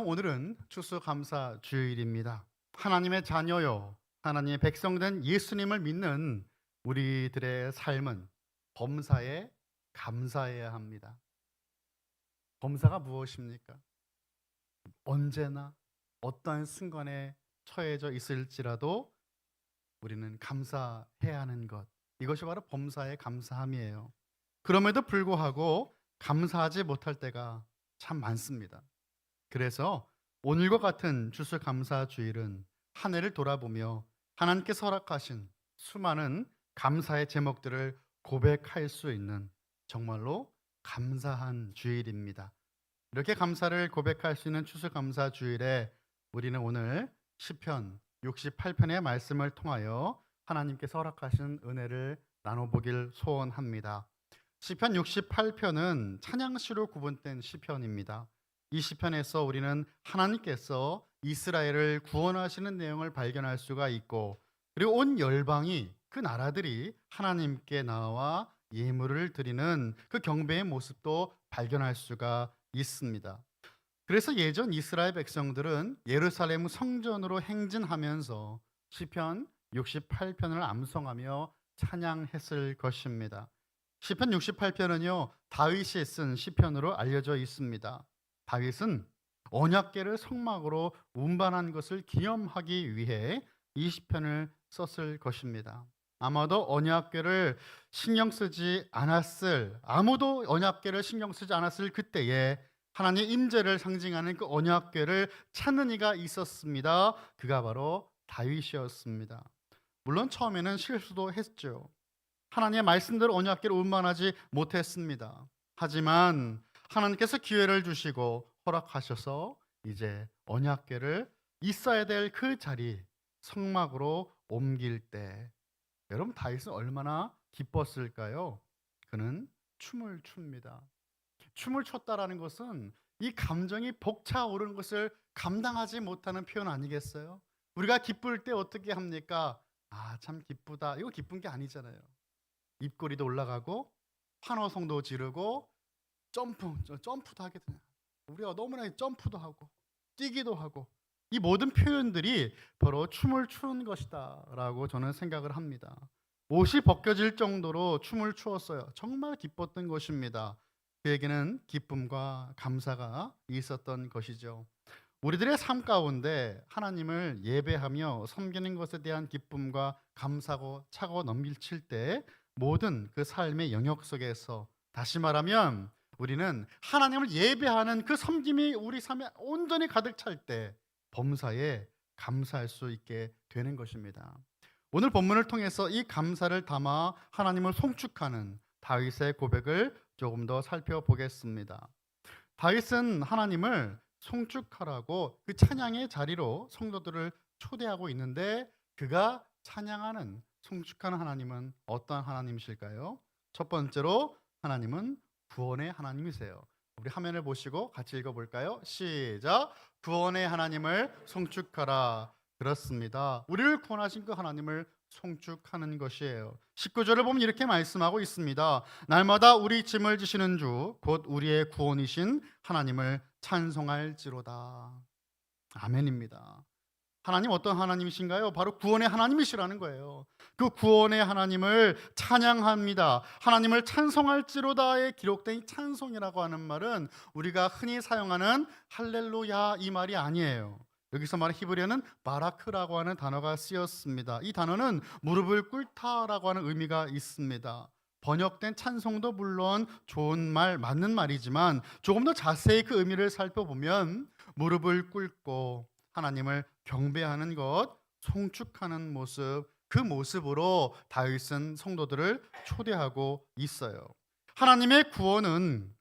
오늘은 추수감사 주일입니다. 하나님의 자녀요, 하나님의 백성된 예수님을 믿는 우리들의 삶은 범사에 감사해야 합니다. 범사가 무엇입니까? 언제나 어떠한 순간에 처해져 있을지라도 우리는 감사해야 하는 것. 이것이 바로 범사의 감사함이에요. 그럼에도 불구하고 감사하지 못할 때가 참 많습니다. 그래서 오늘과 같은 추수감사 주일은 한 해를 돌아보며 하나님께서 허락하신 수많은 감사의 제목들을 고백할 수 있는 정말로 감사한 주일입니다. 이렇게 감사를 고백할 수 있는 추수감사 주일에 우리는 오늘 시편 68편의 말씀을 통하여 하나님께서 허락하신 은혜를 나눠보길 소원합니다. 시편 68편은 찬양시로 구분된 시편입니다. 이 시편에서 우리는 하나님께서 이스라엘을 구원하시는 내용을 발견할 수가 있고 그리고 온 열방이 그 나라들이 하나님께 나와 예물을 드리는 그 경배의 모습도 발견할 수가 있습니다. 그래서 예전 이스라엘 백성들은 예루살렘 성전으로 행진하면서 시편 68편을 암송하며 찬양했을 것입니다. 시편 68편은요 다윗이 쓴 시편으로 알려져 있습니다. 다윗은 언약궤를 성막으로 운반한 것을 기념하기 위해 이 시편을 썼을 것입니다. 아마도 언약궤를 신경 쓰지 않았을 아무도 언약궤를 신경 쓰지 않았을 그때에 하나님의 임재를 상징하는 그 언약궤를 찾는 이가 있었습니다. 그가 바로 다윗이었습니다. 물론 처음에는 실수도 했죠. 하나님의 말씀대로 언약궤를 운반하지 못했습니다. 하지만 하나님께서 기회를 주시고 허락하셔서 이제 언약궤를 있어야 될 그 자리 성막으로 옮길 때 여러분 다윗은 얼마나 기뻤을까요? 그는 춤을 춥니다. 춤을 췄다라는 것은 이 감정이 벅차오르는 것을 감당하지 못하는 표현 아니겠어요? 우리가 기쁠 때 어떻게 합니까? 아, 참 기쁘다. 이거 기쁜 게 아니잖아요. 입꼬리도 올라가고 환호성도 지르고 점프, 저 점프도 하게 되냐. 우리가 너무나 점프도 하고 뛰기도 하고 이 모든 표현들이 바로 춤을 추는 것이다라고 저는 생각을 합니다. 옷이 벗겨질 정도로 춤을 추었어요. 정말 기뻤던 것입니다. 그에게는 기쁨과 감사가 있었던 것이죠. 우리들의 삶 가운데 하나님을 예배하며 섬기는 것에 대한 기쁨과 감사고 차고 넘길칠 때 모든 그 삶의 영역 속에서 다시 말하면 우리는 하나님을 예배하는 그 섬김이 우리 삶에 온전히 가득 찰 때 범사에 감사할 수 있게 되는 것입니다. 오늘 본문을 통해서 이 감사를 담아 하나님을 송축하는 다윗의 고백을 조금 더 살펴보겠습니다. 다윗은 하나님을 송축하라고 그 찬양의 자리로 성도들을 초대하고 있는데 그가 찬양하는 송축하는 하나님은 어떤 하나님이실까요? 첫 번째로 하나님은 구원의 하나님이세요. 우리 화면을 보시고 같이 읽어볼까요? 시작. 구원의 하나님을 송축하라. 그렇습니다. 우리를 구원하신 그 하나님을 송축하는 것이에요. 19절을 보면 이렇게 말씀하고 있습니다. 날마다 우리 짐을 지시는 주, 곧 우리의 구원이신 하나님을 찬송할지로다. 아멘입니다. 하나님 어떤 하나님이신가요? 바로 구원의 하나님이시라는 거예요. 그 구원의 하나님을 찬양합니다. 하나님을 찬송할지로다에 기록된 이 찬송이라고 하는 말은 우리가 흔히 사용하는 할렐루야 이 말이 아니에요. 여기서 말하는 히브리어는 바라크라고 하는 단어가 쓰였습니다. 이 단어는 무릎을 꿇다라고 하는 의미가 있습니다. 번역된 찬송도 물론 좋은 말 맞는 말이지만 조금 더 자세히 그 의미를 살펴보면 무릎을 꿇고 하나님을 경배하는 것, 송축하는 모습, 그 모습으로 다윗은 성도들을 초대하고 있어요. 하나님의 구원은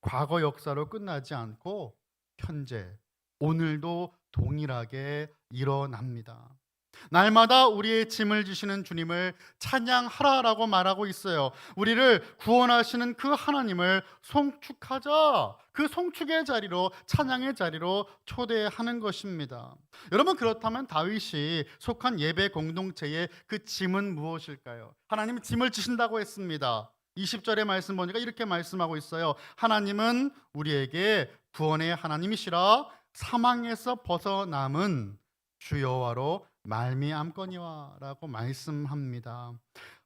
과거 역사로 끝나지 않고 현재, 오늘도 동일하게 일어납니다. 날마다 우리의 짐을 지시는 주님을 찬양하라라고 말하고 있어요. 우리를 구원하시는 그 하나님을 송축하자. 그 송축의 자리로 찬양의 자리로 초대하는 것입니다. 여러분 그렇다면 다윗이 속한 예배 공동체의 그 짐은 무엇일까요? 하나님이 짐을 지신다고 했습니다. 20절의 말씀 보니까 이렇게 말씀하고 있어요. 하나님은 우리에게 구원의 하나님이시라 사망에서 벗어남은 주 여호와로 말미암거니와라고 말씀합니다.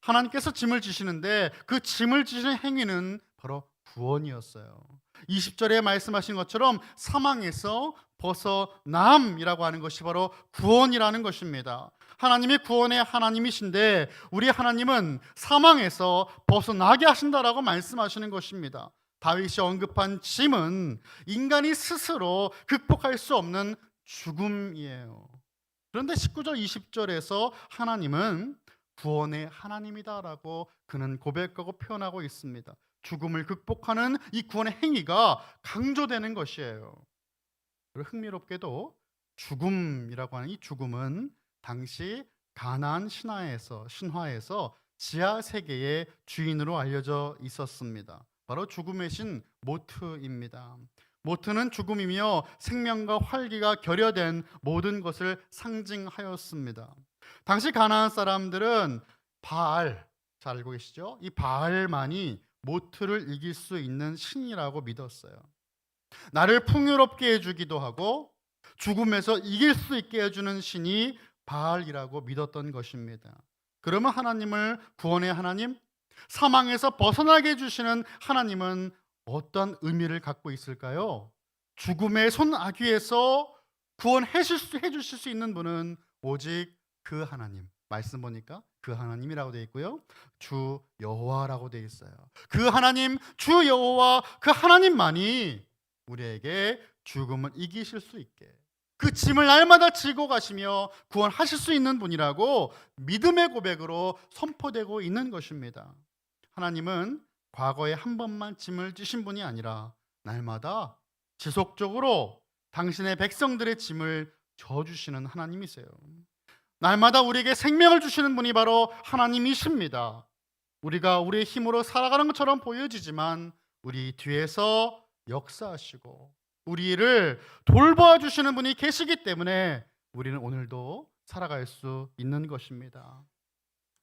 하나님께서 짐을 지시는데 그 짐을 지시는 행위는 바로 구원이었어요. 20절에 말씀하신 것처럼 사망에서 벗어남이라고 하는 것이 바로 구원이라는 것입니다. 하나님이 구원의 하나님이신데 우리 하나님은 사망에서 벗어나게 하신다라고 말씀하시는 것입니다. 다윗이 언급한 짐은 인간이 스스로 극복할 수 없는 죽음이에요. 그런데 19절 20절에서 하나님은 구원의 하나님이다라고 그는 고백하고 표현하고 있습니다. 죽음을 극복하는 이 구원의 행위가 강조되는 것이에요. 흥미롭게도 죽음이라고 하는 이 죽음은 당시 가나안 신화에서 신화에서 지하 세계의 주인으로 알려져 있었습니다. 바로 죽음의 신 모트입니다. 모트는 죽음이며 생명과 활기가 결여된 모든 것을 상징하였습니다. 당시 가나안 사람들은 바알 잘 알고 계시죠? 이 바알만이 모트를 이길 수 있는 신이라고 믿었어요. 나를 풍요롭게 해주기도 하고 죽음에서 이길 수 있게 해주는 신이 바알이라고 믿었던 것입니다. 그러면 하나님을 구원의 하나님, 사망에서 벗어나게 해주시는 하나님은 어떤 의미를 갖고 있을까요? 죽음의 손아귀에서 구원해 주실 수 있는 분은 오직 그 하나님. 말씀 보니까 그 하나님이라고 되어 있고요. 주 여호와라고 되어 있어요. 그 하나님 주 여호와 그 하나님만이 우리에게 죽음을 이기실 수 있게 그 짐을 날마다 지고 가시며 구원하실 수 있는 분이라고 믿음의 고백으로 선포되고 있는 것입니다. 하나님은 과거에 한 번만 짐을 지신 분이 아니라 날마다 지속적으로 당신의 백성들의 짐을 져주시는 하나님이세요. 날마다 우리에게 생명을 주시는 분이 바로 하나님이십니다. 우리가 우리의 힘으로 살아가는 것처럼 보여지지만 우리 뒤에서 역사하시고 우리를 돌보아 주시는 분이 계시기 때문에 우리는 오늘도 살아갈 수 있는 것입니다.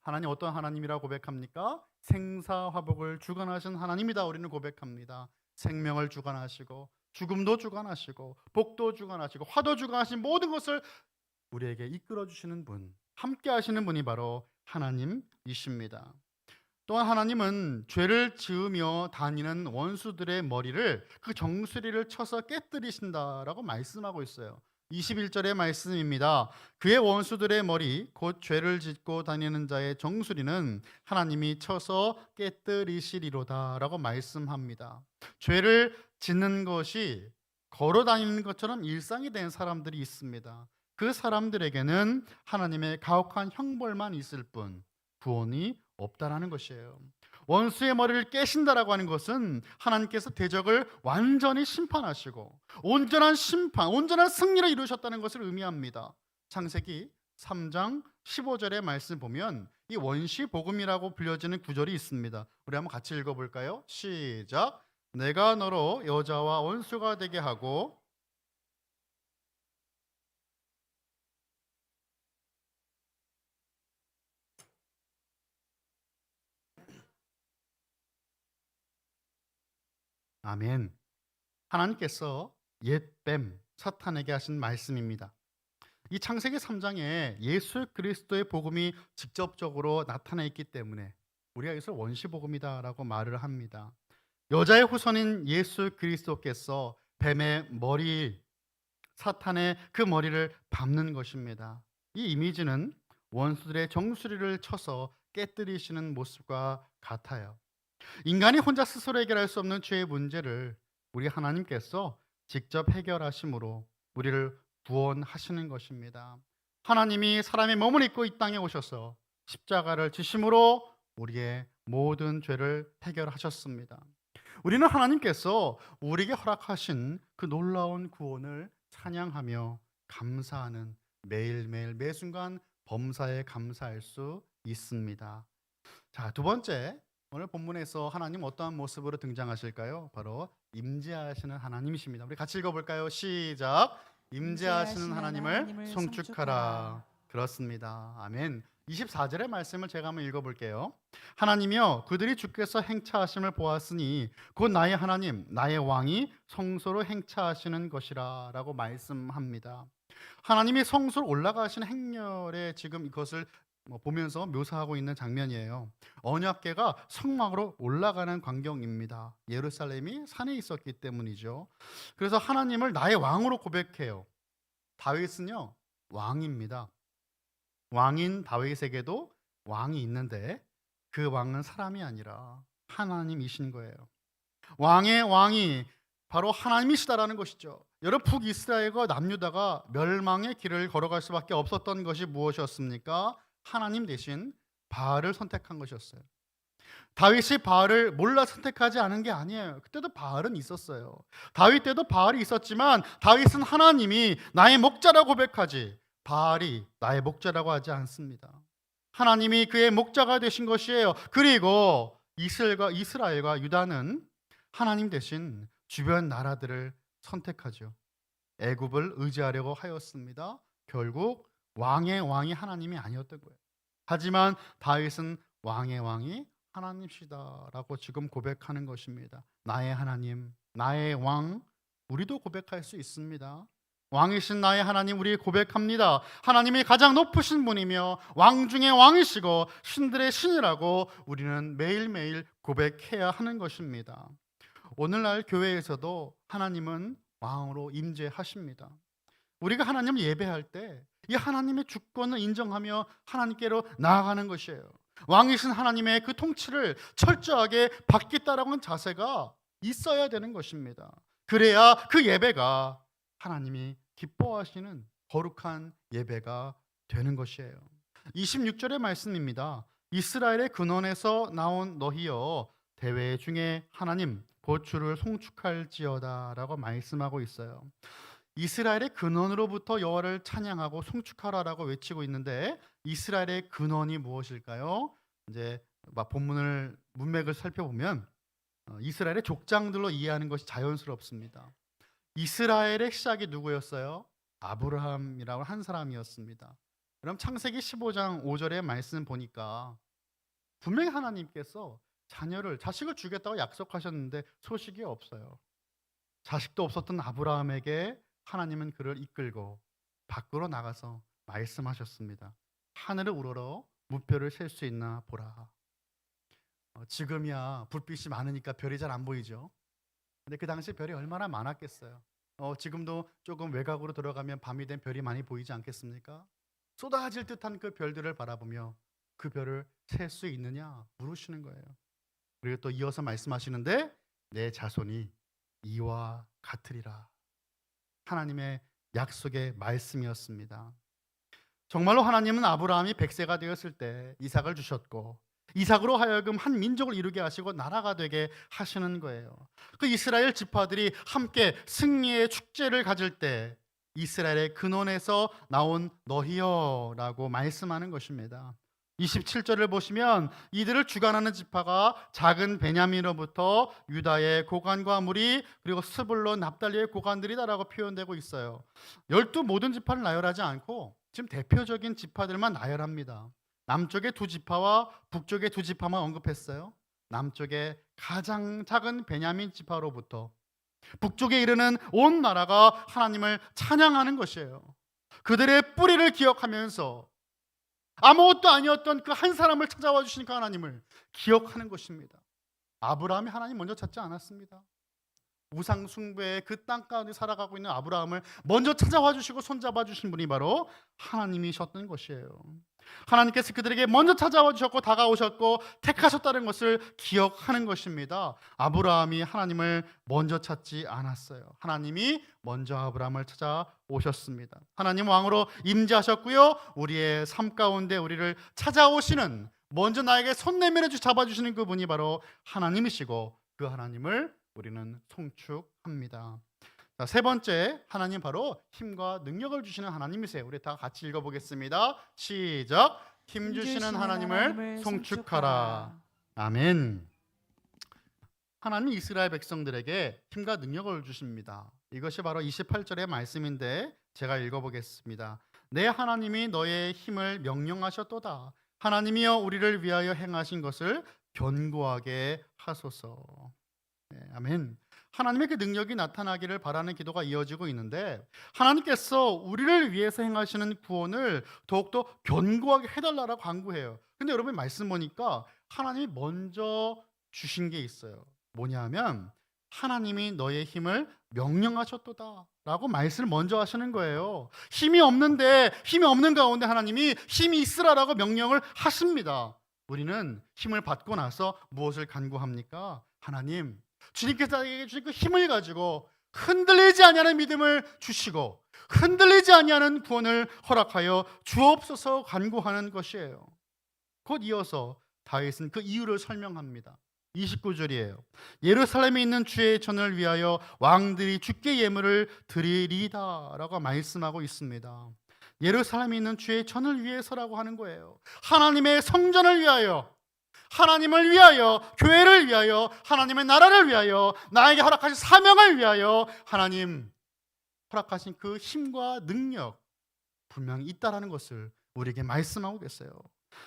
하나님 어떤 하나님이라고 고백합니까? 생사화복을 주관하신 하나님이다 우리는 고백합니다. 생명을 주관하시고 죽음도 주관하시고 복도 주관하시고 화도 주관하신 모든 것을 우리에게 이끌어 주시는 분, 함께 하시는 분이 바로 하나님이십니다. 또한 하나님은 죄를 지으며 다니는 원수들의 머리를 그 정수리를 쳐서 깨뜨리신다라고 말씀하고 있어요. 21절의 말씀입니다. 그의 원수들의 머리 곧 죄를 짓고 다니는 자의 정수리는 하나님이 쳐서 깨뜨리시리로다라고 말씀합니다. 죄를 짓는 것이 걸어 다니는 것처럼 일상이 된 사람들이 있습니다. 그 사람들에게는 하나님의 가혹한 형벌만 있을 뿐 구원이 없다라는 것이에요. 원수의 머리를 깨신다라고 하는 것은 하나님께서 대적을 완전히 심판하시고 온전한 심판, 온전한 승리를 이루셨다는 것을 의미합니다. 창세기 3장 15절의 말씀 보면 이 원시 복음이라고 불려지는 구절이 있습니다. 우리 한번 같이 읽어 볼까요? 시작. 내가 너로 여자와 원수가 되게 하고 아멘. 하나님께서 옛뱀 사탄에게 하신 말씀입니다. 이 창세기 3장에 예수 그리스도의 복음이 직접적으로 나타나 있기 때문에 우리가 이것을 원시 복음이다라고 말을 합니다. 여자의 후손인 예수 그리스도께서 뱀의 머리 사탄의 그 머리를 밟는 것입니다. 이 이미지는 원수들의 정수리를 쳐서 깨뜨리시는 모습과 같아요. 인간이 혼자 스스로 해결할 수 없는 죄의 문제를 우리 하나님께서 직접 해결하심으로 우리를 구원하시는 것입니다. 하나님이 사람의 몸을 입고 이 땅에 오셔서 십자가를 지심으로 우리의 모든 죄를 해결하셨습니다. 우리는 하나님께서 우리에게 허락하신 그 놀라운 구원을 찬양하며 감사하는 매일매일 매 순간 범사에 감사할 수 있습니다. 자, 두 번째 오늘 본문에서 하나님 어떠한 모습으로 등장하실까요? 바로 임재하시는 하나님이십니다. 우리 같이 읽어볼까요? 시작. 임재하시는 하나님을 송축하라. 그렇습니다. 아멘. 24절의 말씀을 제가 한번 읽어볼게요. 하나님이여 그들이 주께서 행차하심을 보았으니 곧 나의 하나님 나의 왕이 성소로 행차하시는 것이라라고 말씀합니다. 하나님이 성소로 올라가시는 행렬에 지금 이것을 뭐 보면서 묘사하고 있는 장면이에요. 언약궤가 성막으로 올라가는 광경입니다. 예루살렘이 산에 있었기 때문이죠. 그래서 하나님을 나의 왕으로 고백해요. 다윗은요 왕입니다. 왕인 다윗에게도 왕이 있는데 그 왕은 사람이 아니라 하나님이신 거예요. 왕의 왕이 바로 하나님이시다라는 것이죠. 여러분 북이스라엘과 남유다가 멸망의 길을 걸어갈 수밖에 없었던 것이 무엇이었습니까? 하나님 대신 바알을 선택한 것이었어요. 다윗이 바알을 몰라 선택하지 않은 게 아니에요. 그때도 바알은 있었어요. 다윗 때도 바알이 있었지만 다윗은 하나님이 나의 목자라고 고백하지 바알이 나의 목자라고 하지 않습니다. 하나님이 그의 목자가 되신 것이에요. 그리고 이스라엘과 이스라엘과 유다는 하나님 대신 주변 나라들을 선택하죠. 애굽을 의지하려고 하였습니다. 결국 왕의 왕이 하나님이 아니었던 거예요. 하지만 다윗은 왕의 왕이 하나님이시다라고 지금 고백하는 것입니다. 나의 하나님, 나의 왕, 우리도 고백할 수 있습니다. 왕이신 나의 하나님 우리 고백합니다. 하나님이 가장 높으신 분이며 왕 중의 왕이시고 신들의 신이라고 우리는 매일매일 고백해야 하는 것입니다. 오늘날 교회에서도 하나님은 왕으로 임재하십니다. 우리가 하나님을 예배할 때 이 하나님의 주권을 인정하며 하나님께로 나아가는 것이에요. 왕이신 하나님의 그 통치를 철저하게 받겠다라고 하는 자세가 있어야 되는 것입니다. 그래야 그 예배가 하나님이 기뻐하시는 거룩한 예배가 되는 것이에요. 26절의 말씀입니다. 이스라엘의 근원에서 나온 너희여 대회 중에 하나님 보추를 송축할지어다라고 말씀하고 있어요. 이스라엘의 근원으로부터 여호와를 찬양하고 송축하라라고 외치고 있는데 이스라엘의 근원이 무엇일까요? 이제 막 본문을 문맥을 살펴보면 어, 이스라엘의 족장들로 이해하는 것이 자연스럽습니다. 이스라엘의 시작이 누구였어요? 아브라함이라고 한 사람이었습니다. 그럼 창세기 15장 5절의 말씀 보니까 분명히 하나님께서 자녀를 자식을 주겠다고 약속하셨는데 소식이 없어요. 자식도 없었던 아브라함에게 하나님은 그를 이끌고 밖으로 나가서 말씀하셨습니다. 하늘을 우러러 무표를 셀 수 있나 보라. 어, 지금이야 불빛이 많으니까 별이 잘 안 보이죠. 근데 그 당시 별이 얼마나 많았겠어요. 어, 지금도 조금 외곽으로 들어가면 밤이 된 별이 많이 보이지 않겠습니까? 쏟아질 듯한 그 별들을 바라보며 그 별을 셀 수 있느냐 물으시는 거예요. 그리고 또 이어서 말씀하시는데 내 자손이 이와 같으리라. 하나님의 약속의 말씀이었습니다. 정말로 하나님은 아브라함이 100세가 되었을 때 이삭을 주셨고 이삭으로 하여금 한 민족을 이루게 하시고 나라가 되게 하시는 거예요. 그 이스라엘 지파들이 함께 승리의 축제를 가질 때 이스라엘의 근원에서 나온 너희여라고 말씀하는 것입니다. 27절을 보시면 이들을 주관하는 지파가 작은 베냐민으로부터 유다의 고관과 무리 그리고 스불론 납달리의 고관들이다라고 표현되고 있어요. 열두 모든 지파를 나열하지 않고 지금 대표적인 지파들만 나열합니다. 남쪽의 두 지파와 북쪽의 두 지파만 언급했어요. 남쪽의 가장 작은 베냐민 지파로부터 북쪽에 이르는 온 나라가 하나님을 찬양하는 것이에요. 그들의 뿌리를 기억하면서 아무것도 아니었던 그 한 사람을 찾아와 그 하나님을 기억하는 것입니다. 아브라함이 하나님 먼저 찾지 않았습니다. 우상 숭배의 그 땅 가운데 살아가고 있는 아브라함을 먼저 찾아와 주시고 손잡아 주신 분이 바로 하나님이셨던 것이에요. 하나님께서 그들에게 먼저 찾아와 주셨고 다가오셨고 택하셨다는 것을 기억하는 것입니다. 아브라함이 하나님을 먼저 찾지 않았어요. 하나님이 먼저 아브라함을 찾아오셨습니다. 하나님 왕으로 임재하셨고요. 우리의 삶 가운데 우리를 찾아오시는 먼저 나에게 손 내밀어 주 잡아 주시는 그분이 바로 하나님이시고 그 하나님을 우리는 송축합니다. 자, 세 번째 하나님 바로 힘과 능력을 주시는 하나님이세요. 우리 다 같이 읽어보겠습니다. 시작. 힘 주시는 하나님을 송축하라. 아멘. 하나님 이스라엘 백성들에게 힘과 능력을 주십니다. 이것이 바로 28절의 말씀인데 제가 읽어보겠습니다. 내 하나님이 너의 힘을 명령하셨도다. 하나님이여 우리를 위하여 행하신 것을 견고하게 하소서. 네, 아멘. 하나님의 그 능력이 나타나기를 바라는 기도가 이어지고 있는데 하나님께서 우리를 위해서 행하시는 구원을 더욱더 견고하게 해달라고 간구해요. 근데 여러분 말씀 보니까 하나님이 먼저 주신 게 있어요. 뭐냐면 하나님이 너의 힘을 명령하셨도다 라고 말씀을 먼저 하시는 거예요. 힘이 없는데 힘이 없는 가운데 하나님이 힘이 있으라라고 명령을 하십니다. 우리는 힘을 받고 나서 무엇을 간구합니까? 하나님, 주님께서 나에게 주신 그 힘을 가지고 흔들리지 아니하는 믿음을 주시고 흔들리지 아니하는 구원을 허락하여 주옵소서 간구하는 것이에요. 곧 이어서 다윗은 그 이유를 설명합니다. 29절이에요. 예루살렘에 있는 주의 전을 위하여 왕들이 주께 예물을 드리리다라고 말씀하고 있습니다. 예루살렘에 있는 주의 전을 위해서라고 하는 거예요. 하나님의 성전을 위하여 하나님을 위하여 교회를 위하여 하나님의 나라를 위하여 나에게 허락하신 사명을 위하여 하나님 허락하신 그 힘과 능력 분명히 있다라는 것을 우리에게 말씀하고 계세요.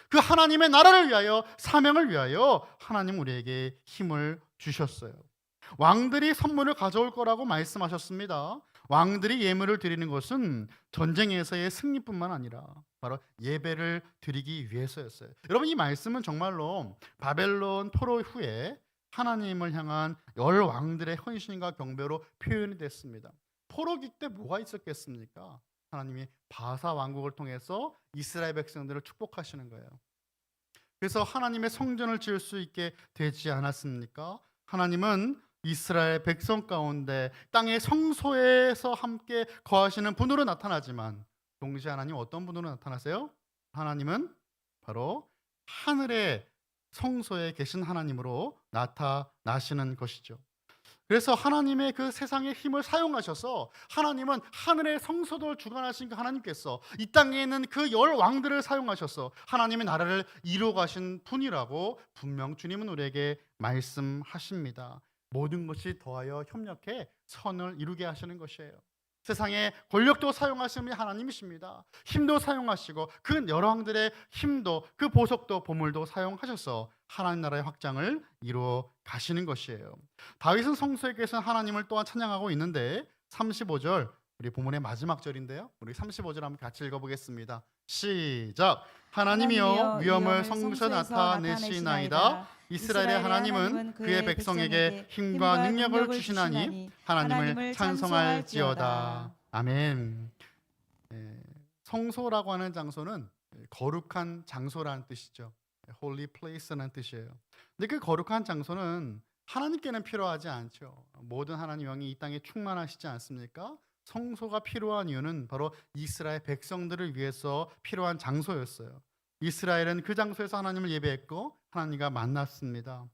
그 하나님의 나라를 위하여 사명을 위하여 하나님 우리에게 힘을 주셨어요. 왕들이 선물을 가져올 거라고 말씀하셨습니다. 왕들이 예물을 드리는 것은 전쟁에서의 승리뿐만 아니라 바로 예배를 드리기 위해서였어요. 여러분 이 말씀은 정말로 바벨론 포로 후에 하나님을 향한 열 왕들의 헌신과 경배로 표현이 됐습니다. 포로기 때 뭐가 있었겠습니까? 하나님이 바사 왕국을 통해서 이스라엘 백성들을 축복하시는 거예요. 그래서 하나님의 성전을 지을 수 있게 되지 않았습니까? 하나님은 이스라엘 백성 가운데 땅의 성소에서 함께 거하시는 분으로 나타나지만 동시에 하나님 어떤 분으로 나타나세요? 하나님은 바로 하늘의 성소에 계신 하나님으로 나타나시는 것이죠. 그래서 하나님의 그 세상의 힘을 사용하셔서 하나님은 하늘의 성소를 주관하신 그 하나님께서 이 땅에 있는 그 열 왕들을 사용하셔서 하나님의 나라를 이루어 가신 분이라고 분명 주님은 우리에게 말씀하십니다. 모든 것이 더하여 협력해 선을 이루게 하시는 것이에요. 세상의 권력도 사용하시는 분이 하나님이십니다. 힘도 사용하시고 그 여러 왕들의 힘도 그 보석도 보물도 사용하셔서 하나님 나라의 확장을 이루어 가시는 것이에요. 다윗은 성소에 계신 하나님을 또한 찬양하고 있는데 35절 우리 본문의 마지막 절인데요. 우리 35절 한번 같이 읽어보겠습니다. 시작. 하나님이여 위엄을 성소에 나타내시나이다. 이스라엘의 하나님은 그의 백성에게 힘과 능력을 주시나니 하나님을 찬송할지어다. 아멘. 예, 성소라고 하는 장소는 거룩한 장소라는 뜻이죠. Holy place라는 뜻이에요. 근데 그 거룩한 장소는 하나님께는 필요하지 않죠. 모든 하나님 영이 이 땅에 충만하시지 않습니까? 성소가 필요한 이유는 바로 이스라엘 백성들을 위해서 필요한 장소였어요. 이스라엘은 그 장소에서 하나님을 예배했고 하나님과 만났습니다.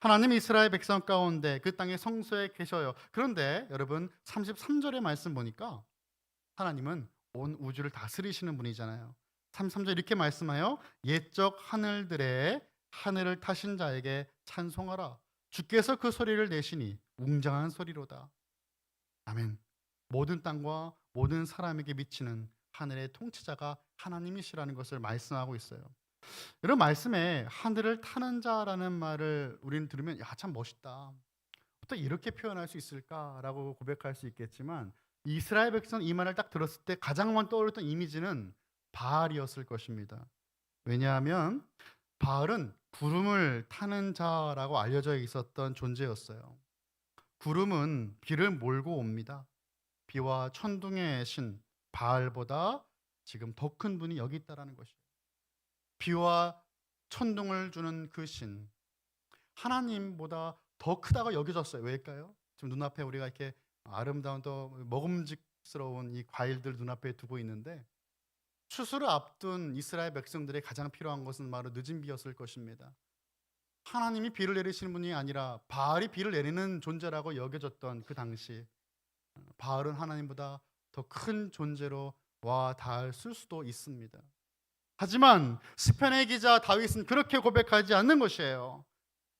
하나님 이스라엘 백성 가운데 그 땅의 성소에 계셔요. 그런데 여러분 33절의 말씀 보니까 하나님은 온 우주를 다스리시는 분이잖아요. 33절 이렇게 말씀하여 옛적 하늘들의 하늘을 타신 자에게 찬송하라. 주께서 그 소리를 내시니 웅장한 소리로다. 아멘. 모든 땅과 모든 사람에게 미치는 하늘의 통치자가 하나님이시라는 것을 말씀하고 있어요. 이런 말씀에 하늘을 타는 자라는 말을 우리는 들으면 야 참 멋있다. 어떻게 이렇게 표현할 수 있을까라고 고백할 수 있겠지만 이스라엘 백성 이 말을 딱 들었을 때 가장 먼저 떠올렸던 이미지는 바알이었을 것입니다. 왜냐하면 바알은 구름을 타는 자라고 알려져 있었던 존재였어요. 구름은 비를 몰고 옵니다. 비와 천둥의 신 바알보다 지금 더 큰 분이 여기 있다라는 것이에요. 비와 천둥을 주는 그 신 하나님보다 더 크다고 여겨졌어요. 왜일까요? 지금 눈앞에 우리가 이렇게 아름다운 또 먹음직스러운 이 과일들 눈앞에 두고 있는데 추수를 앞둔 이스라엘 백성들의 가장 필요한 것은 바로 늦은 비였을 것입니다. 하나님이 비를 내리시는 분이 아니라 바알이 비를 내리는 존재라고 여겨졌던 그 당시 바알은 하나님보다 더 큰 존재로 와 닿았을 수도 있습니다. 하지만 시편의 기자 다윗은 그렇게 고백하지 않는 것이에요.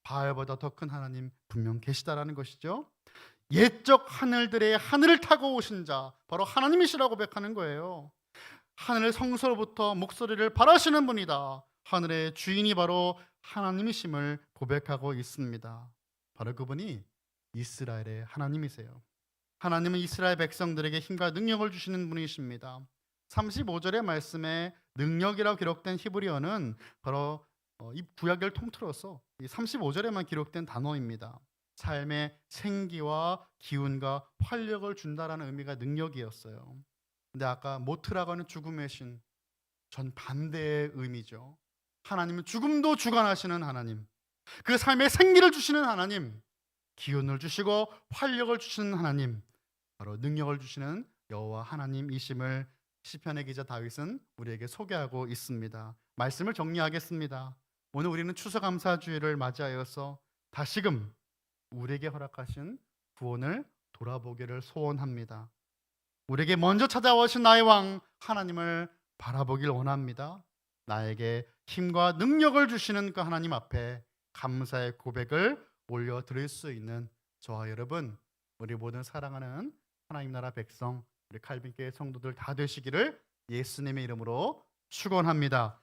바알보다 더 큰 하나님 분명 계시다라는 것이죠. 옛적 하늘들의 하늘을 타고 오신 자 바로 하나님이시라고 고백하는 거예요. 하늘 성소로부터 목소리를 바라시는 분이다. 하늘의 주인이 바로 하나님이심을 고백하고 있습니다. 바로 그분이 이스라엘의 하나님이세요. 하나님은 이스라엘 백성들에게 힘과 능력을 주시는 분이십니다. 35절의 말씀에 능력이라고 기록된 히브리어는 바로 어, 이 구약을 통틀어서 이 35절에만 기록된 단어입니다. 삶의 생기와 기운과 활력을 준다라는 의미가 능력이었어요. 근데 아까 모트라고 하는 죽음의 신, 전 반대의 의미죠. 하나님은 죽음도 주관하시는 하나님, 그 삶에 생기를 주시는 하나님, 기운을 주시고 활력을 주시는 하나님, 바로 능력을 주시는 여호와 하나님이심을 시편의 기자 다윗은 우리에게 소개하고 있습니다. 말씀을 정리하겠습니다. 오늘 우리는 추수감사주일을 맞이하여서 다시금 우리에게 허락하신 구원을 돌아보기를 소원합니다. 우리에게 먼저 찾아오신 나의 왕 하나님을 바라보길 원합니다. 나에게 힘과 능력을 주시는 그 하나님 앞에 감사의 고백을 올려 드릴 수 있는 저와 여러분, 우리 모든 사랑하는 하나님 나라 백성, 우리 칼빈교회 성도들 다 되시기를 예수님의 이름으로 축원합니다.